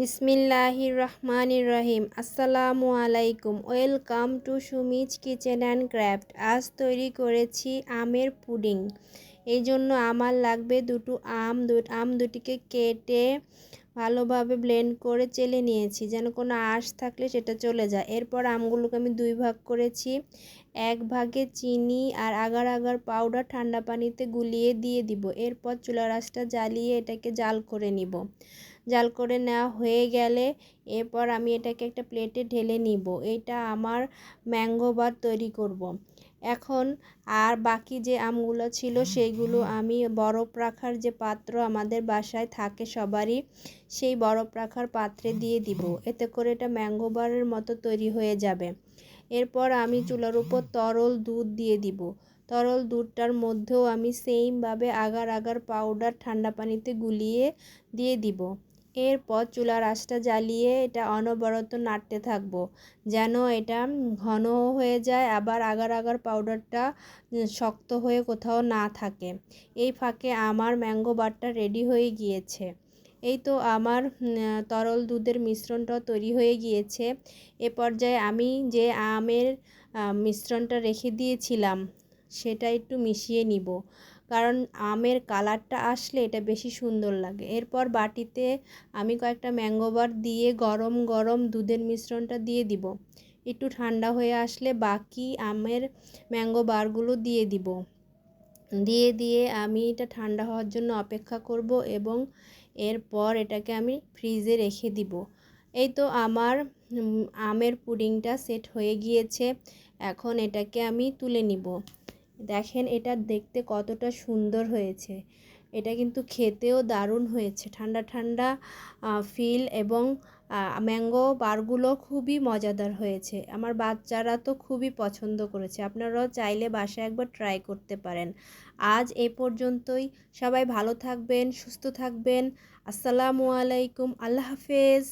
বিসমিল্লাহির রহমানির রহিম আসসালামু আলাইকুম। Welcome to Sumi's kitchen and craft আজ তৈরি করেছি আমের পুডিং। এই জন্য আমার লাগবে দুটো আম আম দুটিকে কেটে ভালোভাবে ব্লেন্ড করে চেলে নিয়েছি, যেন কোনো আঁশ থাকলে সেটা চলে যায়। এরপর আমগুলোকে আমি দুই ভাগ করেছি। এক ভাগে চিনি আর আগার আগার পাউডার ঠান্ডা পানিতে গুলিয়ে দিয়ে দিব। এরপর চুলা রাসটা জ্বালিয়ে এটাকে জাল করে নিব। জাল করে নেওয়া হয়ে গেলে এরপর আমি এটাকে একটা প্লেটে ঢেলে নিব। এটা আমার ম্যাঙ্গো বার তৈরি করব। এখন আর বাকি যে আমগুলো ছিল সেইগুলো আমি বরফ রাখার যে পাত্র আমাদের বাসায় থাকে সবারই, সেই বরফ রাখার পাত্রে দিয়ে দিব। এতে করে এটা ম্যাঙ্গো বারের মতো তৈরি হয়ে যাবে। এরপর আমি চুলার উপর তরল দুধ দিয়ে দিব। তরল দুধটার মধ্যেও আমি সেইমভাবে আগার আগার পাউডার ঠান্ডা পানিতে গুলিয়ে দিয়ে দিব। এরপর চুলার আঁচটা জ্বালিয়ে এটা অনবরত নাড়তে থাকব, যেন এটা ঘন হয়ে যায়, আবার আগার আগার পাউডারটা শক্ত হয়ে কোথাও না থাকে। এই ফাঁকে আমার ম্যাঙ্গো বারটা রেডি হয়ে গিয়েছে। এই তো আমার তরল দুধের মিশ্রণটা তৈরি হয়ে গিয়েছে। এ পর্যায়ে আমি যে আমের মিশ্রণটা রেখে দিয়েছিলাম, সেটা একটু মিশিয়ে নিব। কারণ আমের কালারটা আসলে এটা বেশি সুন্দর লাগে। এরপর বাটিতে আমি কয়েকটা ম্যাঙ্গো বার দিয়ে গরম গরম দুধের মিশ্রণটা দিয়ে দিব। একটু ঠান্ডা হয়ে আসলে বাকি আমের ম্যাঙ্গো বারগুলো দিয়ে দিব। দিয়ে দিয়ে আমি এটা ঠান্ডা হওয়ার জন্য অপেক্ষা করব এবং এরপর এটাকে আমি ফ্রিজে রেখে দিব। এই তো আমার আমের পুডিংটা সেট হয়ে গিয়েছে। এখন এটাকে আমি তুলে নিব। দেখেন এটা দেখতে কতটা সুন্দর হয়েছে। এটা কিন্তু খেতেও দারুণ হয়েছে। ঠান্ডা ঠান্ডা ফিল এবং ম্যাঙ্গো বারগুলো খুবই মজাদার হয়েছে। আমার বাচ্চারা তো খুবই পছন্দ করেছে। আপনারাও চাইলে বাসায় একবার ট্রাই করতে পারেন। আজ এ পর্যন্তই। সবাই ভালো থাকবেন, সুস্থ থাকবেন। আসসালামু আলাইকুম। আল্লাহ হাফেজ।